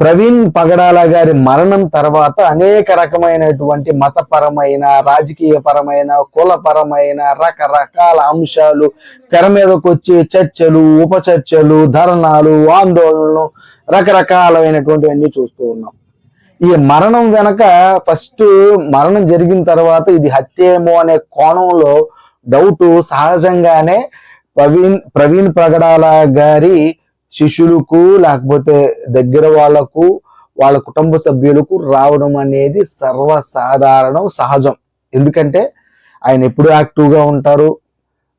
ప్రవీణ్ పగడాల గారి మరణం తర్వాత అనేక రకమైనటువంటి మతపరమైన రాజకీయపరమైన కులపరమైన రకరకాల అంశాలు తెర మీదకి చర్చలు ఉప చర్చలు ధర్నాలు ఆందోళనలు రకరకాలైనటువంటివన్నీ చూస్తూ ఉన్నాం. ఈ మరణం వెనక ఫస్ట్ మరణం జరిగిన తర్వాత ఇది హత్యేమో అనే కోణంలో డౌట్ సహజంగానే ప్రవీణ్ ప్రవీణ్ పగడాల గారి శిష్యులకు లేకపోతే దగ్గర వాళ్ళకు వాళ్ళ కుటుంబ సభ్యులకు రావడం అనేది సర్వసాధారణం సహజం. ఎందుకంటే ఆయన ఎప్పుడు యాక్టివ్గా ఉంటారు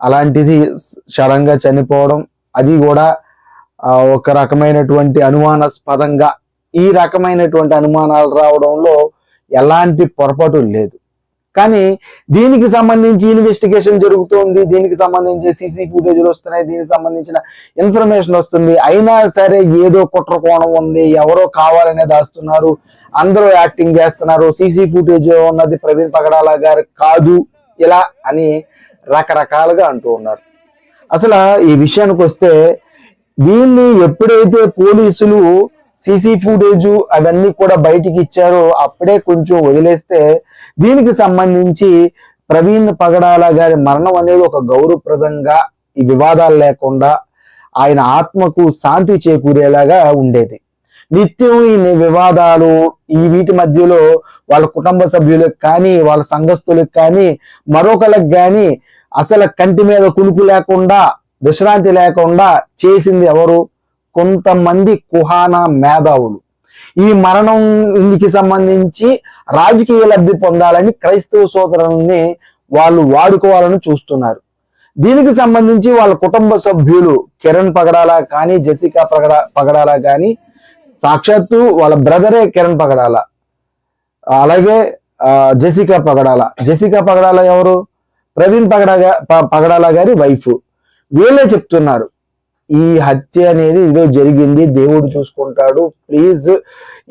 అలాంటిది సడన్ చనిపోవడం అది కూడా ఒక రకమైనటువంటి అనుమానాస్పదంగా ఈ రకమైనటువంటి అనుమానాలు రావడంలో ఎలాంటి పొరపాటు లేదు. కానీ దీనికి సంబంధించి ఇన్వెస్టిగేషన్ జరుగుతోంది దీనికి సంబంధించి సీసీ ఫుటేజ్లు వస్తున్నాయి దీనికి సంబంధించిన ఇన్ఫర్మేషన్ వస్తుంది. అయినా సరే ఏదో కుట్ర కోణం ఉంది ఎవరో కావాలనే దాస్తున్నారు అందరూ యాక్టింగ్ చేస్తున్నారు. సీసీ ఫుటేజ్ ఉన్నది ప్రవీణ్ పగడాల గారు కాదు ఇలా అని రకరకాలుగా అంటూ ఉన్నారు. అసలు ఈ విషయానికి వస్తే దీన్ని ఎప్పుడైతే పోలీసులు సీసీ ఫుటేజ్ అవన్నీ కూడా బయటికి ఇచ్చారో. అప్పుడే కొంచెం వదిలేస్తే దీనికి సంబంధించి ప్రవీణ్ పగడాల గారి మరణం అనేది ఒక గౌరవప్రదంగా ఈ వివాదాలు లేకుండా ఆయన ఆత్మకు శాంతి చేకూరేలాగా ఉండేది. నిత్యం ఈ వివాదాలు ఈ వీటి మధ్యలో వాళ్ళ కుటుంబ సభ్యులకు కానీ వాళ్ళ సంఘస్థులకు కానీ మరొకరికి కానీ అసలు కంటి మీద కునుకు లేకుండా విశ్రాంతి లేకుండా చేసింది ఎవరు? కొంతమంది కుహానా మేధావులు. ఈ మరణంకి సంబంధించి రాజకీయ లబ్ధి పొందాలని క్రైస్తవ సోదరుల్ని వాళ్ళు వాడుకోవాలని చూస్తున్నారు. దీనికి సంబంధించి వాళ్ళ కుటుంబ సభ్యులు కిరణ్ పగడాల కానీ జెసికా పగడా పగడాల కానీ సాక్షాత్తు వాళ్ళ బ్రదరే కిరణ్ పగడాల. అలాగే జెసికా పగడాల. జెసికా పగడాల ఎవరు? ప్రవీణ్ పగడాల పగడాల గారి వైఫ్. వీళ్ళే చెప్తున్నారు. ఈ హత్య అనేది ఇదో జరిగింది. దేవుడు చూసుకుంటాడు. ప్లీజ్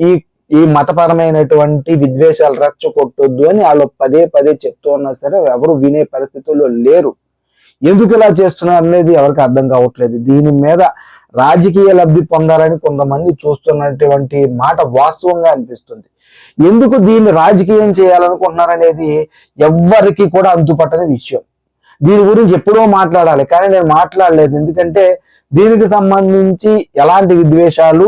ఈ ఈ మతపరమైనటువంటి విద్వేషాలు రచ్చకొట్టొద్దు అని వాళ్ళు పదే పదే చెప్తూ ఉన్నా సరే ఎవరు వినే పరిస్థితుల్లో లేరు. ఎందుకు ఇలా చేస్తున్నారు అనేది ఎవరికి అర్థం కావట్లేదు. దీని మీద రాజకీయ లబ్ధి పొందాలని కొంతమంది చూస్తున్నటువంటి మాట వాస్తవంగా అనిపిస్తుంది. ఎందుకు దీన్ని రాజకీయం చేయాలనుకుంటున్నారనేది ఎవ్వరికి కూడా అంతుపట్టని విషయం. దీని గురించి ఎప్పుడో మాట్లాడాలి కానీ నేను మాట్లాడలేదు. ఎందుకంటే దీనికి సంబంధించి ఎలాంటి విద్వేషాలు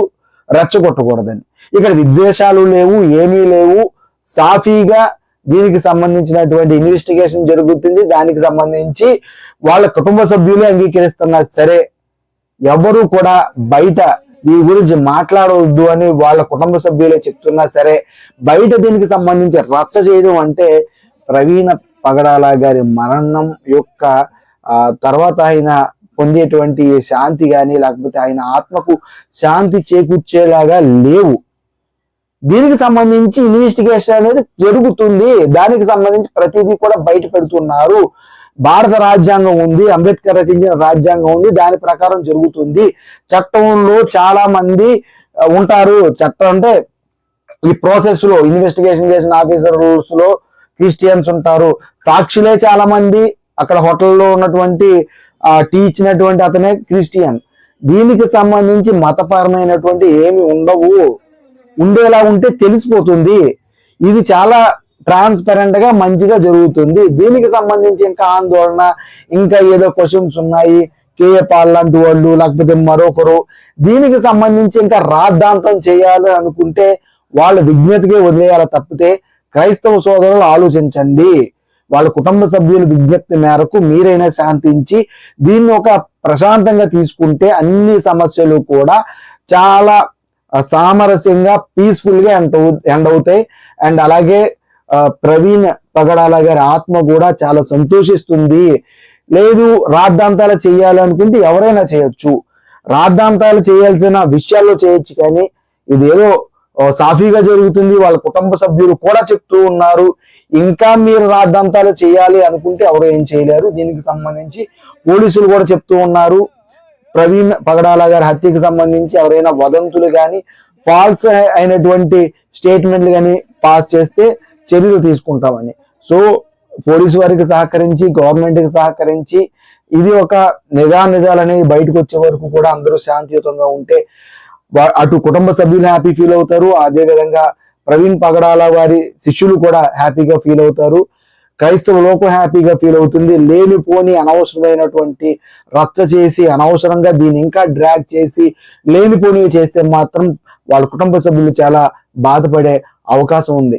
రెచ్చగొట్టకూడదని. ఇక్కడ విద్వేషాలు లేవు ఏమీ లేవు. సాఫీగా దీనికి సంబంధించినటువంటి ఇన్వెస్టిగేషన్ జరుగుతుంది. దానికి సంబంధించి వాళ్ళ కుటుంబ సభ్యులే అంగీకరిస్తున్నా సరే ఎవరు కూడా బయట దీని గురించి మాట్లాడవద్దు అని వాళ్ళ కుటుంబ సభ్యులే చెప్తున్నా సరే బయట దీనికి సంబంధించి రచ్చ చేయడం అంటే ప్రవీణ పగడాల గారి మరణం యొక్క తర్వాత ఆయన పొందేటువంటి శాంతి కానీ లేకపోతే ఆయన ఆత్మకు శాంతి చేకూర్చేలాగా లేవు. దీనికి సంబంధించి ఇన్వెస్టిగేషన్ అనేది జరుగుతుంది. దానికి సంబంధించి ప్రతిదీ కూడా బయట పెడుతున్నారు. భారత రాజ్యాంగం ఉంది అంబేద్కర్ రచించిన రాజ్యాంగం ఉంది దాని ప్రకారం జరుగుతుంది. చట్టంలో చాలా మంది ఉంటారు. చట్టం అంటే ఈ ప్రాసెస్లో ఇన్వెస్టిగేషన్ చేసిన ఆఫీసర్స్లో క్రిస్టియన్స్ ఉంటారు. సాక్షులే చాలా మంది అక్కడ హోటల్లో ఉన్నటువంటి టీ ఇచ్చినటువంటి అతనే క్రిస్టియన్. దీనికి సంబంధించి మతపరమైనటువంటి ఏమి ఉండవు. ఉండేలా ఉంటే తెలిసిపోతుంది. ఇది చాలా ట్రాన్స్పరెంట్గా మంచిగా జరుగుతుంది. దీనికి సంబంధించి ఇంకా ఆందోళన ఇంకా ఏదో క్వశ్చన్స్ ఉన్నాయి. కేఏ పాల్ లాంటి వాళ్ళు లేకపోతే మరొకరు. దీనికి సంబంధించి ఇంకా రాద్ధాంతం చేయాలి అనుకుంటే వాళ్ళ విజ్ఞతకే వదిలేయాలి తప్పితే క్రైస్తవ సోదరులు ఆలోచించండి. వాళ్ళ కుటుంబ సభ్యుల విజ్ఞప్తి మేరకు మీరైనా శాంతించి దీన్ని ఒక ప్రశాంతంగా తీసుకుంటే అన్ని సమస్యలు కూడా చాలా సామరస్యంగా పీస్ఫుల్గా ఎండ్ అవు ఎండ్ అవుతాయి. అండ్ అలాగే ప్రవీణ్ పగడాల గారి ఆత్మ కూడా చాలా సంతోషిస్తుంది. లేదు రాద్ధాంతాలు చేయాలి అనుకుంటే ఎవరైనా చేయొచ్చు. రాద్ధాంతాలు చేయాల్సిన విషయాల్లో చేయొచ్చు కానీ ఇదేదో సాఫీగా జరుగుతుంది వాళ్ళ కుటుంబ సభ్యులు కూడా చెప్తూ ఉన్నారు. ఇంకా మీరు రాద్ధాంతాలు చేయాలి అనుకుంటే ఎవరు ఏం చేయలేరు. దీనికి సంబంధించి పోలీసులు కూడా చెప్తూ ఉన్నారు. ప్రవీణ్ పగడాల గారి హత్యకి సంబంధించి ఎవరైనా వదంతులు కానీ ఫాల్స్ అయినటువంటి స్టేట్మెంట్లు కానీ పాస్ చేస్తే చర్యలు తీసుకుంటామని. సో పోలీసు వారికి సహకరించి గవర్నమెంట్కి సహకరించి ఇది ఒక నిజా నిజాలు అనేవి బయటకు వచ్చే వరకు కూడా అందరూ శాంతియుతంగా ఉంటే అటు కుటుంబ సభ్యులు హ్యాపీ ఫీల్ అవుతారు. అదే విధంగా ప్రవీణ్ పగడాల వారి శిష్యులు కూడా హ్యాపీగా ఫీల్ అవుతారు. క్రైస్తవ లోకం హ్యాపీగా ఫీల్ అవుతుంది. లేనిపోని అనవసరమైనటువంటి రచ్చ చేసి అనవసరంగా దీన్ని ఇంకా డ్రాగ్ చేసి లేనిపోని చేస్తే మాత్రం వాళ్ళ కుటుంబ సభ్యులు చాలా బాధపడే అవకాశం ఉంది.